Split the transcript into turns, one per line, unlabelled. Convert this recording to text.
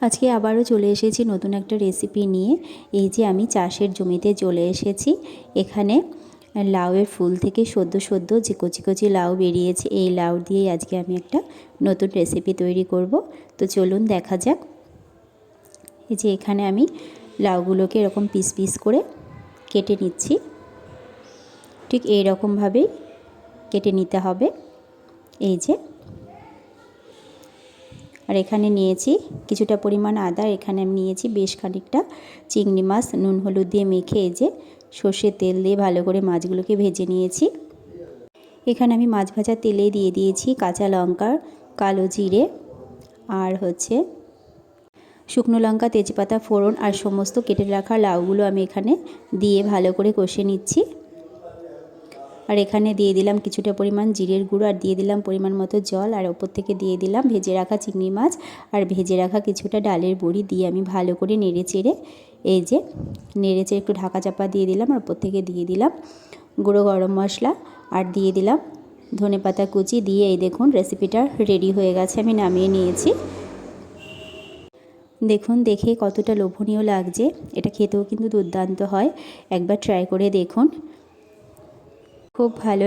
আজকে আবারও চলে এসেছি নতুন একটা রেসিপি নিয়ে। এই যে আমি চাষের জমিতে চলে এসেছি। এখানে লাউয়ের ফুল থেকে সদ্য সদ্য যে কচি কচি লাউ বেরিয়েছে, এই লাউ দিয়েই আজকে আমি একটা নতুন রেসিপি তৈরি করব। তো চলুন দেখা যাক। এই যে এখানে আমি লাউগুলোকে এরকম পিস পিস করে কেটে নিচ্ছি। ঠিক এই রকমভাবেই কেটে নিতে হবে। এই যে আর এখানে নিয়েছি কিছুটা পরিমাণ আদা এখানে আমি নিয়েছি বেশ খানিকটা চিংড়ি মাছ, নুন হলুদ দিয়ে মেখে যে সর্ষের তেল দিয়ে ভালো করে মাছগুলোকে ভেজে নিয়েছি। এখানে আমি মাছ ভাজা তেলে দিয়ে দিয়েছি কাঁচা লঙ্কা, কালো জিরে, আর হচ্ছে শুকনো লঙ্কা, তেজপাতা, ফোড়ন আর সমস্ত কেটে রাখা লাউগুলো আমি এখানে দিয়ে ভালো করে কষে নিচ্ছি। আর এখানে দিয়ে দিলাম কিছুটা পরিমাণ জিরের গুঁড়ো আর দিয়ে দিলাম পরিমাণ মতো জল আর ওপর থেকে দিয়ে দিলাম ভেজে রাখা চিংড়ি মাছ আর ভেজে রাখা কিছুটা ডালের বড়ি দিয়ে আমি ভালো করে নেড়ে চেড়ে এই যে নেড়ে চেড়ে একটু ঢাকা চাপা দিয়ে দিলাম আর ওপর থেকে দিয়ে দিলাম গুঁড়ো গরম মশলা আর দিয়ে দিলাম ধনে পাতা কুচি দিয়ে এই দেখুন রেসিপিটা রেডি হয়ে গেছে, আমি নামিয়ে নিয়েছি। দেখুন, দেখে কতটা লোভনীয় লাগছে। এটা খেতেও কিন্তু দুর্দান্ত হয়। একবার ট্রাই করে দেখুন। খুব ভালো